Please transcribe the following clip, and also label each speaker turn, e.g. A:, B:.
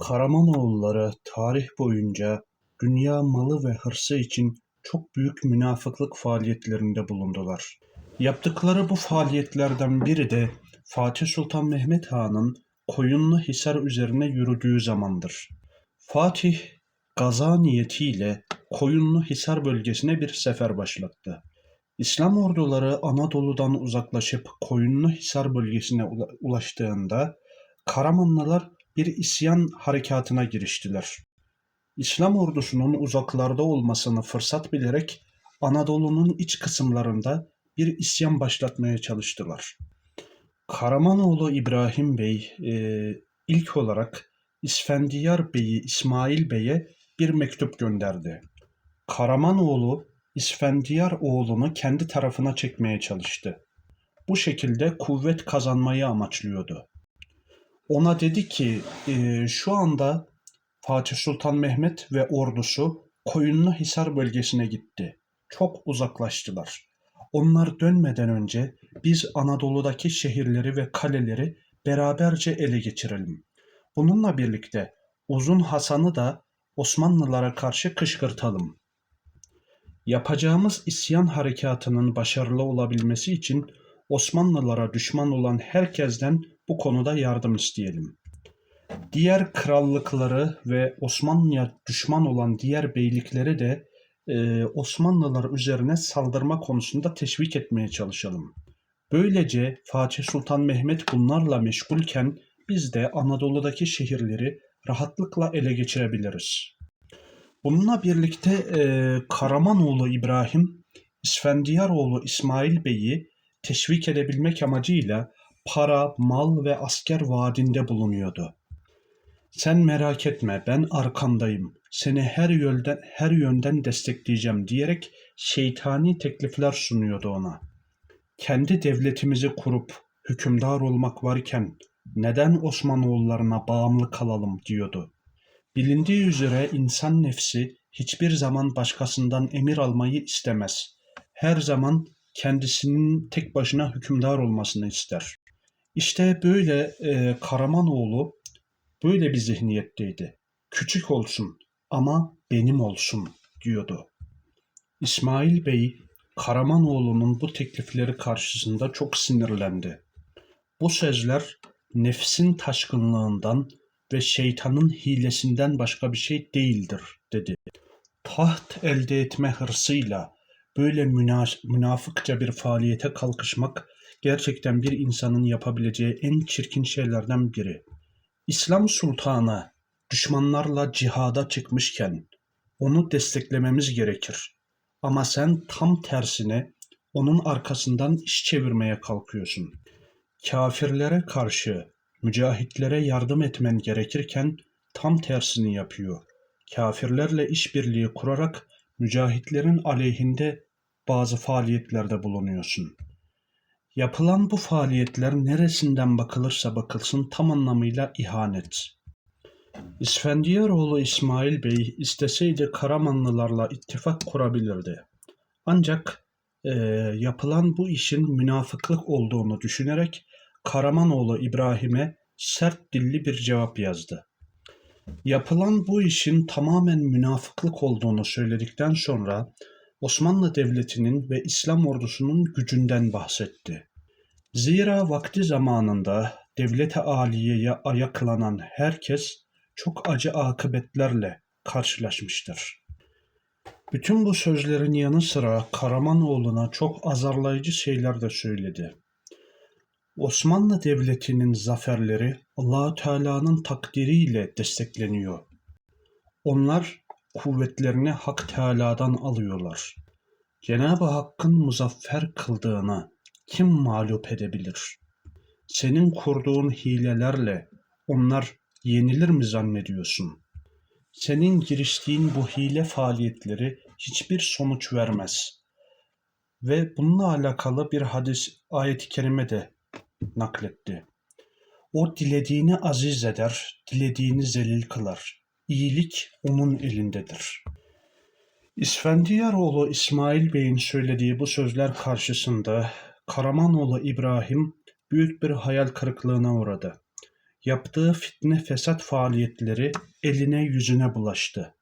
A: Karamanoğulları tarih boyunca dünya malı ve hırsı için çok büyük münafıklık faaliyetlerinde bulundular. Yaptıkları bu faaliyetlerden biri de Fatih Sultan Mehmet Han'ın Koyunlu Hisar üzerine yürüdüğü zamandır. Fatih gaza niyetiyle Koyunlu Hisar bölgesine bir sefer başlattı. İslam orduları Anadolu'dan uzaklaşıp Koyunlu Hisar bölgesine ula- ulaştığında Karamanlılar bir isyan harekatına giriştiler. İslam ordusunun uzaklarda olmasını fırsat bilerek Anadolu'nun iç kısımlarında bir isyan başlatmaya çalıştılar. Karamanoğlu İbrahim Bey e, ilk olarak İsfendiyar Bey'i İsmail Bey'e bir mektup gönderdi. Karamanoğlu İsfendiyar oğlunu kendi tarafına çekmeye çalıştı. Bu şekilde kuvvet kazanmayı amaçlıyordu. Ona dedi ki e, şu anda Fatih Sultan Mehmet ve ordusu Koyunlu Hisar bölgesine gitti. Çok uzaklaştılar. Onlar dönmeden önce biz Anadolu'daki şehirleri ve kaleleri beraberce ele geçirelim. Bununla birlikte Uzun Hasan'ı da Osmanlılara karşı kışkırtalım. Yapacağımız isyan harekatının başarılı olabilmesi için Osmanlılara düşman olan herkesten bu konuda yardım isteyelim. Diğer krallıkları ve Osmanlı'ya düşman olan diğer beylikleri de e, Osmanlılar üzerine saldırma konusunda teşvik etmeye çalışalım. Böylece Fatih Sultan Mehmet bunlarla meşgulken biz de Anadolu'daki şehirleri rahatlıkla ele geçirebiliriz. Bununla birlikte e, Karamanoğlu İbrahim, İsfendiyaroğlu İsmail Bey'i teşvik edebilmek amacıyla para, mal ve asker vaadinde bulunuyordu. Sen merak etme, ben arkandayım. Seni her yönden her yönden destekleyeceğim diyerek şeytani teklifler sunuyordu ona. Kendi devletimizi kurup hükümdar olmak varken neden Osmanoğullarına bağımlı kalalım diyordu. Bilindiği üzere insan nefsi hiçbir zaman başkasından emir almayı istemez. Her zaman kendisinin tek başına hükümdar olmasını ister. İşte böyle e, Karamanoğlu böyle bir zihniyetteydi. Küçük olsun ama benim olsun diyordu. İsmail Bey Karamanoğlu'nun bu teklifleri karşısında çok sinirlendi. Bu sözler nefsin taşkınlığından ve şeytanın hilesinden başka bir şey değildir dedi. Taht elde etme hırsıyla böyle müna- münafıkça bir faaliyete kalkışmak gerçekten bir insanın yapabileceği en çirkin şeylerden biri. İslam sultanı düşmanlarla cihada çıkmışken onu desteklememiz gerekir. Ama sen tam tersine onun arkasından iş çevirmeye kalkıyorsun. Kafirlere karşı mücahitlere yardım etmen gerekirken tam tersini yapıyor. Kafirlerle işbirliği kurarak mücahitlerin aleyhinde bazı faaliyetlerde bulunuyorsun. Yapılan bu faaliyetler neresinden bakılırsa bakılsın tam anlamıyla ihanet. İsfendiyaroğlu İsmail Bey isteseydi Karamanlılarla ittifak kurabilirdi. Ancak e, yapılan bu işin münafıklık olduğunu düşünerek Karamanoğlu İbrahim'e sert dilli bir cevap yazdı. Yapılan bu işin tamamen münafıklık olduğunu söyledikten sonra Osmanlı Devleti'nin ve İslam ordusunun gücünden bahsetti. Zira vakti zamanında devlete aliyeye ayaklanan herkes çok acı akıbetlerle karşılaşmıştır. Bütün bu sözlerin yanı sıra Karamanoğlu'na çok azarlayıcı şeyler de söyledi. Osmanlı Devleti'nin zaferleri Allahü Teala'nın takdiriyle destekleniyor. Onlar kuvvetlerini Hak Teala'dan alıyorlar. Cenab-ı Hakk'ın muzaffer kıldığını kim mağlup edebilir? Senin kurduğun hilelerle onlar yenilir mi zannediyorsun? Senin giriştiğin bu hile faaliyetleri hiçbir sonuç vermez. Ve bununla alakalı bir hadis ayet-i kerime de nakletti. O dilediğini aziz eder, dilediğini zelil kılar. İyilik onun elindedir. İsfendiyaroğlu İsmail Bey'in söylediği bu sözler karşısında Karamanoğlu İbrahim büyük bir hayal kırıklığına uğradı. yaptığı fitne fesat faaliyetleri eline yüzüne bulaştı.